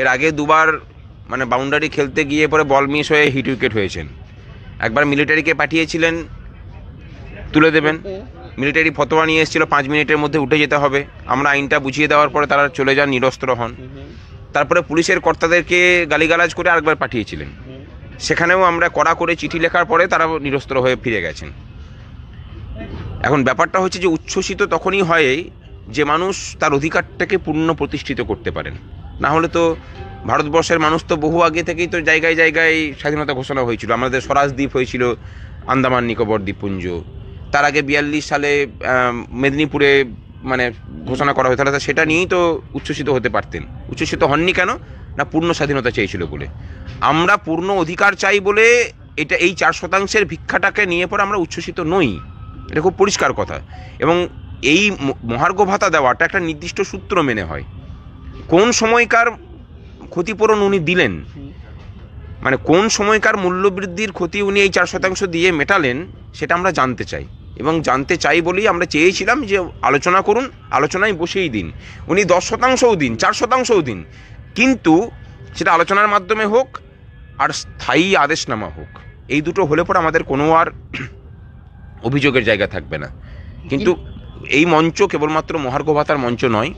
এর আগে দুবার মানে বাউন্ডারি খেলতে গিয়ে পরে বল মিস হয়ে হিট উইকেট হয়েছেন। একবার মিলিটারিকে পাঠিয়েছিলেন, তুলে দেবেন। মিলিটারি ফতোয়া নিয়ে এসেছিল, পাঁচ মিনিটের মধ্যে উঠে যেতে হবে। আমরা আইনটা বুঝিয়ে দেওয়ার পরে তারা চলে যান, নিরস্ত্র হন। তারপরে পুলিশের কর্তাদেরকে গালিগালাজ করে আরেকবার পাঠিয়েছিলেন। সেখানেও আমরা কড়া করে চিঠি লেখার পরে তারা নিরস্ত্র হয়ে ফিরে গেছেন। এখন ব্যাপারটা হচ্ছে যে, উচ্ছ্বসিত তখনই হয় যে, মানুষ তার অধিকারটাকে পূর্ণ প্রতিষ্ঠিত করতে পারেন। না হলে তো ভারতবর্ষের মানুষ তো বহু আগে থেকেই তো জায়গায় জায়গায় স্বাধীনতা ঘোষণা হয়েছিল। আমাদের স্বরাজ দ্বীপ হয়েছিল আন্দামান, নিকোবর দ্বীপপুঞ্জ। তার আগে বিয়াল্লিশ সালে মেদিনীপুরে মানে ঘোষণা করা হয়েছিল। তাহলে সেটা নিয়েই তো উচ্ছ্বসিত হতে পারতেন। উচ্ছ্বসিত হননি কেন? না পূর্ণ স্বাধীনতা চেয়েছিল বলে। আমরা পূর্ণ অধিকার চাই বলে এটা এই চার শতাংশের ভিক্ষাটাকে নিয়ে পরে আমরা উচ্ছ্বসিত নই। এটা খুব পরিষ্কার কথা। এবং এই মহার্ঘ ভাতা দেওয়াটা একটা নির্দিষ্ট সূত্র মেনে হয়। কোন সময়কার ক্ষতিপূরণ উনি দিলেন? মানে কোন সময়কার মূল্যবৃদ্ধির ক্ষতি উনি এই চার শতাংশ দিয়ে মেটালেন, সেটা আমরা জানতে চাই। এবং জানতে চাই বলেই আমরা চেয়েছিলাম যে আলোচনা করুন, আলোচনায় বসেই দিন। উনি দশ শতাংশও দিন, চার শতাংশও দিন। কিন্তু সেটা আলোচনার মাধ্যমে হোক আর স্থায়ী আদেশনামা হোক, এই দুটো হলে পরে আমাদের কোনো আর অভিযোগের জায়গা থাকবে না। কিন্তু এই মঞ্চ কেবলমাত্র মহার্ঘ ভাতার মঞ্চ নয়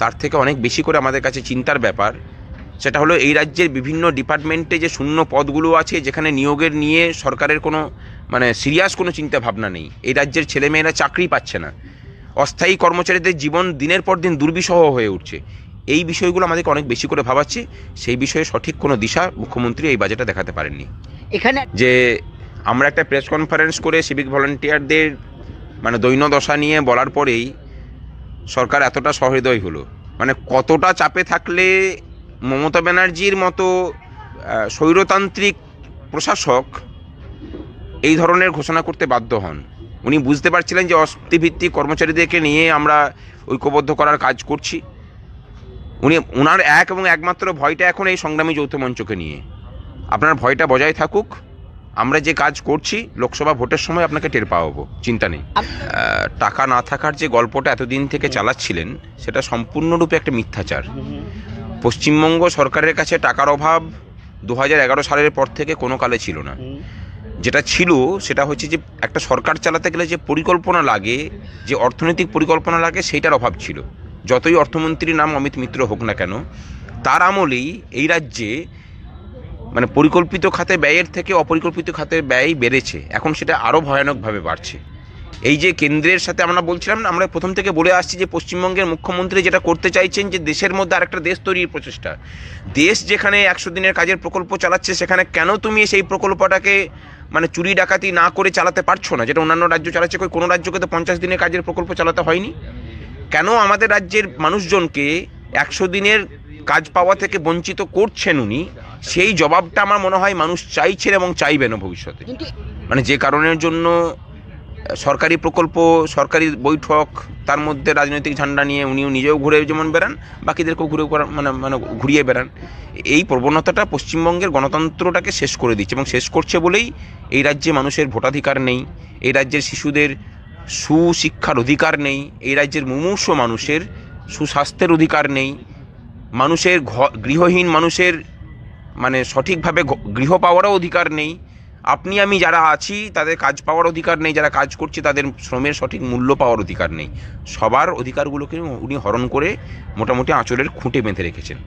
তার থেকে অনেক বেশি করে আমাদের কাছে চিন্তার ব্যাপার। সেটা হলো এই রাজ্যের বিভিন্ন ডিপার্টমেন্টে যে শূন্য পদগুলো আছে যেখানে নিয়োগের নিয়ে সরকারের কোনো মানে সিরিয়াস কোনো চিন্তা ভাবনা নেই। এই রাজ্যের ছেলেমেয়েরা চাকরি পাচ্ছে না। অস্থায়ী কর্মচারীদের জীবন দিনের পর দিন দুর্বিষহ হয়ে উঠছে। এই বিষয়গুলো আমাদেরকে অনেক বেশি করে ভাবাচ্ছে। সেই বিষয়ে সঠিক কোনো দিশা মুখ্যমন্ত্রী এই বাজেটে দেখাতে পারেননি। এখানে যে আমরা একটা প্রেস কনফারেন্স করে সিভিক ভলেন্টিয়ারদের মানে দৈন্যদশা নিয়ে বলার পরেই সরকার এতটা সহৃদয় হলো। মানে কতটা চাপে থাকলে মমতা ব্যানার্জির মতো স্বৈরতান্ত্রিক প্রশাসক এই ধরনের ঘোষণা করতে বাধ্য হন? উনি বুঝতে পারছিলেন যে অস্থিভিত্তিক কর্মচারীদেরকে নিয়ে আমরা ঐক্যবদ্ধ করার কাজ করছি। উনি ওনার এক এবং একমাত্র ভয়টা এখন এই সংগ্রামী যৌথ মঞ্চকে নিয়ে। আপনার ভয়টা বজায় থাকুক। আমরা যে কাজ করছি লোকসভা ভোটের সময় আপনাকে টের পাওয়াবো চিন্তা নেই। টাকা না থাকার যে গল্পটা এতদিন থেকে চালাচ্ছিলেন সেটা সম্পূর্ণরূপে একটা মিথ্যাচার। পশ্চিমবঙ্গ সরকারের কাছে টাকার অভাব দু এগারো সালের পর থেকে কোনো কালে ছিল না। যেটা ছিল সেটা হচ্ছে যে একটা সরকার চালাতে গেলে যে পরিকল্পনা লাগে যে অর্থনৈতিক পরিকল্পনা লাগে সেইটার অভাব ছিল। যতই অর্থমন্ত্রীর নাম অমিত মিত্র হোক না কেন তার আমলেই এই রাজ্যে মানে পরিকল্পিত খাতে ব্যয়ের থেকে অপরিকল্পিত খাতে ব্যয় বেড়েছে। এখন সেটা আরও ভয়ানকভাবে বাড়ছে। এই যে কেন্দ্রের সাথে আমরা বলছিলাম না আমরা প্রথম থেকে বলে আসছি যে পশ্চিমবঙ্গের মুখ্যমন্ত্রী যেটা করতে চাইছেন যে দেশের মধ্যে আরেকটা দেশ তৈরির প্রচেষ্টা। দেশ যেখানে একশো দিনের কাজের প্রকল্প চালাচ্ছে, সেখানে কেন তুমি সেই প্রকল্পটাকে মানে চুরি ডাকাতি না করে চালাতে পারছ না, যেটা অন্যান্য রাজ্য চালাচ্ছে? কোনো রাজ্যকে তো পঞ্চাশ দিনের কাজের প্রকল্প চালাতে হয়নি। কেন আমাদের রাজ্যের মানুষজনকে একশো দিনের কাজ পাওয়া থেকে বঞ্চিত করছেন উনি সেই জবাবটা আমার মনে হয় মানুষ চাইছেন এবং চাইবেনও ভবিষ্যতে। মানে যে কারণের জন্য সরকারি প্রকল্প সরকারি বৈঠক তার মধ্যে রাজনৈতিক ঝান্ডা নিয়ে উনিও নিজেও ঘুরে যেমন বেড়ান বাকিদেরকেও ঘুরে মানে মানে ঘুরিয়ে বেড়ান। এই প্রবণতাটা পশ্চিমবঙ্গের গণতন্ত্রটাকে শেষ করে দিচ্ছে এবং শেষ করছে বলেই এই রাজ্যে মানুষের ভোটাধিকার নেই এই রাজ্যের শিশুদের সুশিক্ষার অধিকার নেই এই রাজ্যের মুমূর্ষ মানুষের সুস্বাস্থ্যের অধিকার নেই মানুষের গৃহহীন মানুষের মানে সঠিকভাবে গৃহ পাওয়ারও অধিকার নেই। আপনি, আমি যারা আছি, তাদের কাজ পাওয়ার অধিকার নেই, যারা কাজ করছে, তাদের শ্রমের সঠিক মূল্য পাওয়ার অধিকার নেই। সবার অধিকারগুলোকে উনি হরণ করে মোটামুটি আঁচলের খুঁটে বেঁধে রেখেছেন।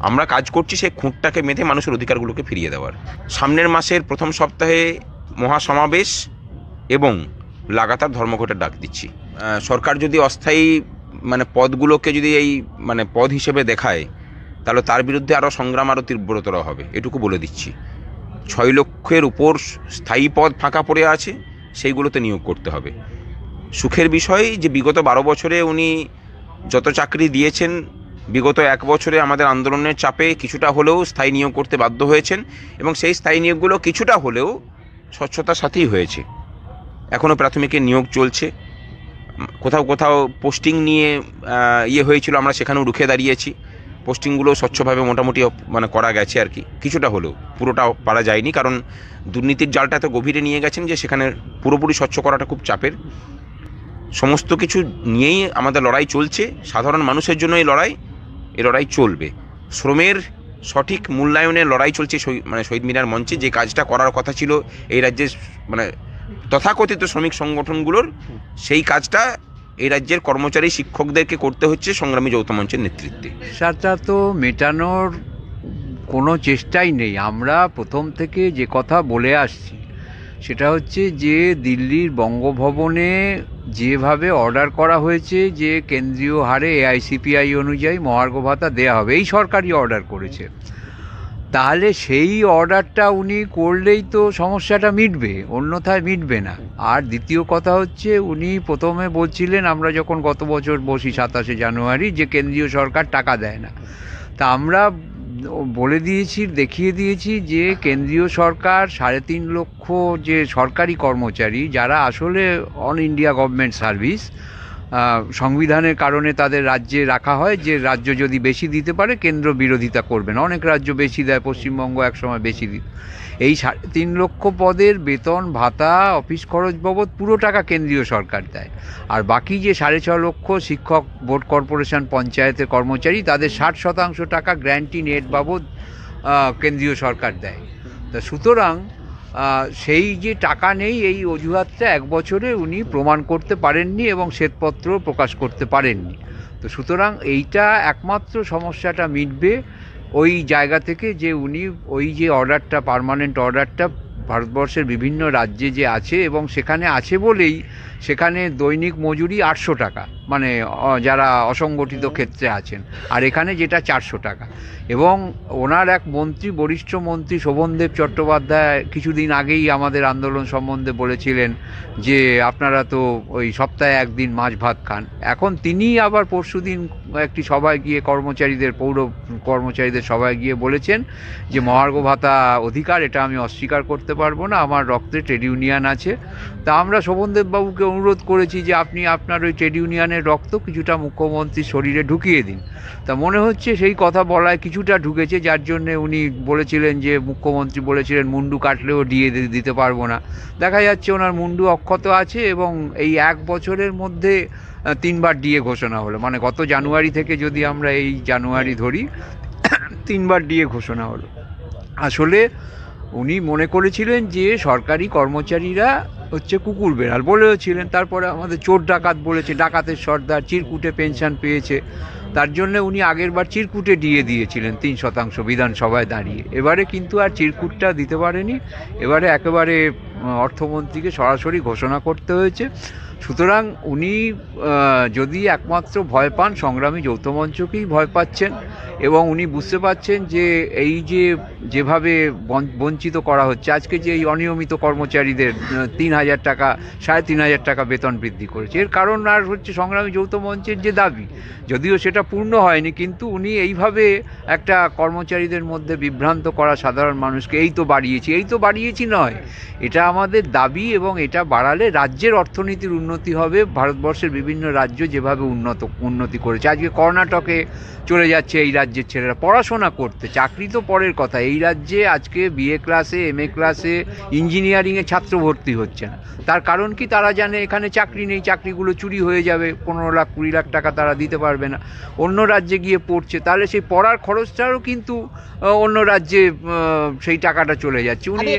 আমরা কাজ করছি, সেই খুঁটটাকে বেঁধে মানুষের অধিকারগুলোকে ফিরিয়ে দেওয়ার। সামনের মাসের প্রথম সপ্তাহে মহাসমাবেশ এবং লাগাতার ধর্মঘটের ডাক দিচ্ছি। সরকার যদি অস্থায়ী মানে পদগুলোকে যদি এই মানে পদ হিসেবে দেখায়, তাহলে তার বিরুদ্ধে আরও সংগ্রাম আরও তীব্রতর হবে, এটুকু বলে দিচ্ছি। ছয় লক্ষের উপর স্থায়ী পদ ফাঁকা পড়ে আছে, সেইগুলোতে নিয়োগ করতে হবে। সুখের বিষয় যে বিগত বারো বছরে উনি যত চাকরি দিয়েছেন, বিগত এক বছরে আমাদের আন্দোলনের চাপে কিছুটা হলেও স্থায়ী নিয়োগ করতে বাধ্য হয়েছেন এবং সেই স্থায়ী নিয়োগগুলো কিছুটা হলেও স্বচ্ছতার সাথেই হয়েছে। এখনও প্রাথমিকের নিয়োগ চলছে। কোথাও কোথাও পোস্টিং নিয়ে ইয়ে হয়েছিল, আমরা সেখানেও রুখে দাঁড়িয়েছি। পোস্টিংগুলো স্বচ্ছভাবে মোটামুটি মানে করা গেছে আর কি। কিছুটা হলেও, পুরোটা পারা যায়নি, কারণ দুর্নীতির জালটা এত গভীরে নিয়ে গেছেন যে সেখানে পুরোপুরি স্বচ্ছ করাটা খুব চাপের। সমস্ত কিছু নিয়েই আমাদের লড়াই চলছে। সাধারণ মানুষের জন্য এই লড়াই এই লড়াই চলবে। শ্রমের সঠিক মূল্যায়নে লড়াই চলছে মানে শহীদ মিনার মঞ্চে। যে কাজটা করার কথা ছিল, এই রাজ্যের মানে তথাকথিত শ্রমিক সংগঠনগুলোর সেই কাজটা এই রাজ্যের কর্মচারী শিক্ষকদেরকে করতে হচ্ছে সংগ্রামী যৌথ মঞ্চের নেতৃত্বে। সেটা তো মেটানোর কোনো চেষ্টাই নেই। আমরা প্রথম থেকে যে কথা বলে আসছি সেটা হচ্ছে যে দিল্লির বঙ্গভবনে যেভাবে অর্ডার করা হয়েছে যে কেন্দ্রীয় হারে এআইসিপিআই অনুযায়ী মহার্ঘ ভাতা দেওয়া হবে এই সরকারই অর্ডার করেছে। তাহলে সেই অর্ডারটা উনি করলেই তো সমস্যাটা মিটবে, অন্যথায় মিটবে না। আর দ্বিতীয় কথা হচ্ছে, উনি প্রথমে বলছিলেন, আমরা যখন গত বছর বসি সাতাশে জানুয়ারি, যে কেন্দ্রীয় সরকার টাকা দেয় না। তা আমরা বলে দিয়েছি, দেখিয়ে দিয়েছি যে কেন্দ্রীয় সরকার সাড়ে তিন লক্ষ যে সরকারি কর্মচারী, যারা আসলে অল ইন্ডিয়া গভর্নমেন্ট সার্ভিস সংবিধানের কারণে তাদের রাজ্যে রাখা হয় যে রাজ্য যদি বেশি দিতে পারে, কেন্দ্র বিরোধিতা করবে না। অনেক রাজ্য বেশি দেয়, পশ্চিমবঙ্গ একসময় বেশি দিত এই সাড়ে তিন লক্ষ পদের বেতন, ভাতা, অফিস খরচ বাবদ পুরো টাকা কেন্দ্রীয় সরকার দেয়। আর বাকি যে সাড়ে ছ লক্ষ শিক্ষক, বোর্ড কর্পোরেশন, পঞ্চায়েতের কর্মচারী, তাদের ষাট শতাংশ টাকা গ্র্যান্টি নেট বাবদ কেন্দ্রীয় সরকার দেয়। তা সুতরাং সেই যে টাকা নেই, এই অজুহাতটা এক বছরে উনি প্রমাণ করতে পারেননি এবং শ্বেতপত্র প্রকাশ করতে পারেননি। তো সুতরাং এইটা একমাত্র সমস্যাটা মিটবে ওই জায়গা থেকে যে উনি ওই যে অর্ডারটা, পারমানেন্ট অর্ডারটা ভারতবর্ষের বিভিন্ন রাজ্যে যে আছে এবং সেখানে আছে বলেই সেখানে দৈনিক মজুরি আটশো টাকা মানে যারা অসংগঠিত ক্ষেত্রে আছেন। আর এখানে যেটা চারশো টাকা। এবং ওনার এক মন্ত্রী, বরিষ্ঠ মন্ত্রী শোভনদেব চট্টোপাধ্যায় কিছুদিন আগেই আমাদের আন্দোলন সম্বন্ধে বলেছিলেন যে, আপনারা তো ওই সপ্তাহে একদিন মাছ ভাত খান। এখন তিনি আবার পরশুদিন একটি সভায় গিয়ে কর্মচারীদের, পৌর কর্মচারীদের সভায় গিয়ে বলেছেন যে, মহার্ঘ ভাতা অধিকার, এটা আমি অস্বীকার করতে পারব না, আমার রক্তে ট্রেড ইউনিয়ন আছে। তা আমরা শোভনদেব বাবুকে অনুরোধ করেছি যে আপনি আপনার ওই ট্রেড ইউনিয়নের রক্ত কিছুটা মুখ্যমন্ত্রীর শরীরে ঢুকিয়ে দিন। তা মনে হচ্ছে সেই কথা বলায় কিছুটা ঢুকেছে, যার জন্য উনি বলেছিলেন যে, মুখ্যমন্ত্রী বলেছিলেন, মুন্ডু কাটলেও দিয়ে দিতে পারব না। দেখা যাচ্ছে ওনার মুন্ডু অক্ষত আছে এবং এই এক বছরের মধ্যে তিনবার ডিএ ঘোষণা হলো। মানে গত জানুয়ারি থেকে যদি আমরা এই জানুয়ারি ধরি, তিনবার ডিএ ঘোষণা হলো। আসলে উনি মনে করেছিলেন যে সরকারি কর্মচারীরা হচ্ছে কুকুর বেড়াল বলেও ছিলেন তারপরে আমাদের চোর ডাকাত বলেছে, ডাকাতের সর্দার, চিরকুটে পেনশন পেয়েছে। তার জন্য উনি আগেরবার চিরকুটে দিয়ে দিয়েছিলেন তিন শতাংশ বিধানসভায় দাঁড়িয়ে। এবারে কিন্তু আর চিরকুটটা দিতে পারেনি। এবারে একেবারে অর্থমন্ত্রীকে সরাসরি ঘোষণা করতে হয়েছে। সুতরাং উনি যদি একমাত্র ভয় পান, সংগ্রামী যৌথ মঞ্চকেই ভয় পাচ্ছেন এবং উনি বুঝতে পারছেন যে এই যে যেভাবে বঞ্চ- বঞ্চিত করা হচ্ছে, আজকে যে এই অনিয়মিত কর্মচারীদের তিন হাজার টাকা, সাড়ে তিন হাজার টাকা বেতন বৃদ্ধি করেছে, এর কারণ আর হচ্ছে সংগ্রামী যৌথ মঞ্চের যে দাবি, যদিও সেটা পূর্ণ হয়নি, কিন্তু উনি এইভাবে একটা কর্মচারীদের মধ্যে বিভ্রান্ত করা সাধারণ মানুষকে এই তো বাড়িয়েছি, এই তো বাড়িয়েছি নয়, এটা আমাদের দাবি এবং এটা বাড়ালে রাজ্যের অর্থনীতির উন্নতি হবে। ভারতবর্ষের বিভিন্ন রাজ্য যেভাবে উন্নত, উন্নতি করেছে। আজকে কর্ণাটকে চলে যাচ্ছে এই রাজ্যের ছেলেরা। পড়াশোনা করতে, চাকরি তো পরের কথা। এই রাজ্যে আজকে বিএ ক্লাসে এম এ ক্লাসে ইঞ্জিনিয়ারিংয়ে ছাত্র ভর্তি হচ্ছে না। তার কারণ কি? তারা জানে এখানে চাকরি নেই, চাকরিগুলো চুরি হয়ে যাবে। পনেরো লাখ, কুড়ি লাখ টাকা তারা দিতে পারবে না। অন্য রাজ্যে গিয়ে পড়ছে। তাহলে সেই পড়ার খরচটারও কিন্তু অন্য রাজ্যে সেই টাকাটা চলে যাচ্ছে। উনি